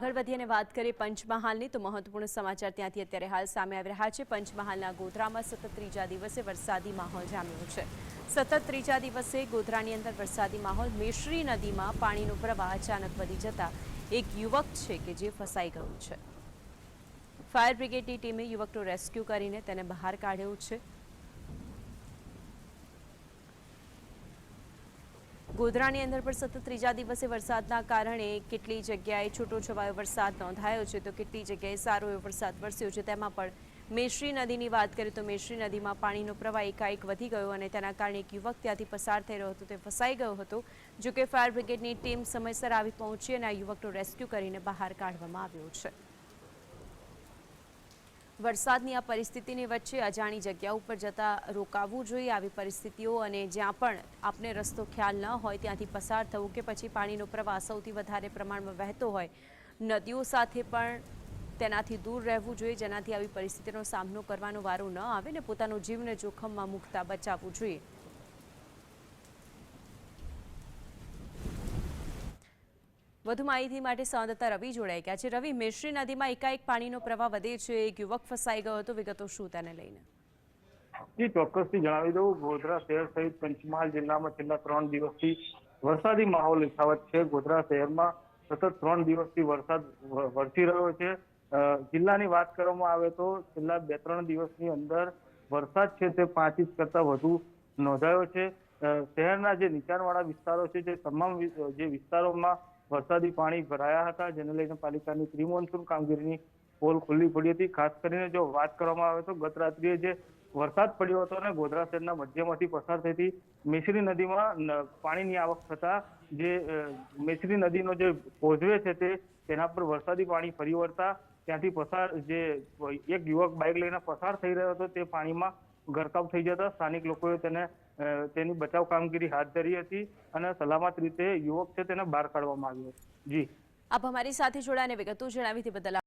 આગળ વધી અને વાત કરીએ પંચમહાલની, તો મહત્વપૂર્ણ સમાચાર ત્યાંથી અત્યારે હાલ સામે આવી રહ્યા છે. પંચમહાલના ગોધરામાં સતત ત્રીજા દિવસે વરસાદી માહોલ જામ્યો છે. સતત ત્રીજા દિવસે ગોધરાની અંદર વરસાદી માહોલ. મેશ્રી નદીમાં પાણીનો પ્રવાહ અચાનક વધી જતા એક યુવક છે કે જે ફસાઈ ગયું છે. ફાયર બ્રિગેડની ટીમે યુવકનો રેસ્ક્યુ કરીને તેને બહાર કાઢ્યો છે. ગોધરાની અંદર પણ સતત ત્રીજા દિવસે વરસાદના કારણે કેટલી જગ્યાએ છૂટોછવાયો વરસાદ નોંધાયો છે, તો કેટલી જગ્યાએ સારો એવો વરસાદ વરસ્યો છે, તેમાં પણ મેશ્રી નદીની વાત કરીએ તો મેશ્રી નદીમાં પાણીનો પ્રવાહ એકાએક વધી ગયો અને તેના કારણે એક યુવક ત્યાંથી પસાર થઈ રહ્યો હતો, તે ફસાઈ ગયો હતો જો કે ફાયર બ્રિગેડની ટીમ સમયસર આવી પહોંચી અને આ યુવકનો રેસ્ક્યુ કરીને બહાર કાઢવામાં આવ્યો છે. વરસાદની આ પરિસ્થિતિની વચ્ચે અજાણી જગ્યા ઉપર જતા રોકાવવું જોઈએ આવી પરિસ્થિતિઓ અને જ્યાં પણ આપને રસ્તો ખ્યાલ ન હોય ત્યાંથી પસાર થવું કે પછી પાણીનો પ્રવાહ સૌથી વધારે પ્રમાણમાં વહેતો હોય, નદીઓ સાથે પણ તેનાથી દૂર રહેવું જોઈએ, જેનાથી આવી પરિસ્થિતિનો સામનો કરવાનો વારો ન આવે ને પોતાનો જીવને જોખમમાં મૂકતા બચાવવું જોઈએ. વધુ માહિતી માટે સંવાદદાતા રવિ જોડાઈ ગયા છે. રવિ, મેશ્રી નદીમાં એકાએક પાણીનો પ્રવાહ વધે છે. એક યુવક ફસાઈ ગયો હતો. વિગતો શું તેને લઈને? જી, ચોક્કસથી જણાવી દઉં. ગોધરા શહેર સહિત પંચમહાલ જિલ્લામાં છેલ્લા ત્રણ દિવસથી વરસાદી માહોલ યથાવત છે. ગોધરા શહેરમાં સતત ત્રણ દિવસથી વરસાદ વરસી રહ્યો છે. જિલ્લાની વાત કરવામાં આવે તો છેલ્લા બે ત્રણ દિવસની અંદર વરસાદ છે તે પાંચ ઇંચ કરતા વધુ નોંધાયો છે. શહેરના જે નીચાણવાળા વિસ્તારો છે, જે તમામ જે વિસ્તારોમાં વરસાદી પાણી ભરાયા હતા, જેને લઈને પાલિકાની પ્રી મોન્સૂન કામગીરીની પોલ ખુલ્લી પડી હતી. ખાસ કરીને જો વાત કરવામાં આવે તો ગત રાત્રિએ જે વરસાદ પડ્યો હતો અને ગોધરા શહેરના મધ્યમાંથી પસાર થતી મેશ્રી નદીમાં પાણીની આવક થતા જે મેસરી નદીનો જે કોઝવે છે તે, તેના પર વરસાદી પાણી ફરી વળતા ત્યાંથી પસાર જે, એક યુવક બાઇક લઈને પસાર થઈ રહ્યો હતો, તે પાણીમાં ગરકાવ થઈ જતા સ્થાનિક લોકોએ તેને તેની બચાવ કામગીરી હાથ ધરી હતી અને સલામત રીતે યુવક છે તેને બહાર કાઢવામાં આવ્યો. જી. આપ અમારી સાથે જોડાને વિગતો જણાવી તે બદલ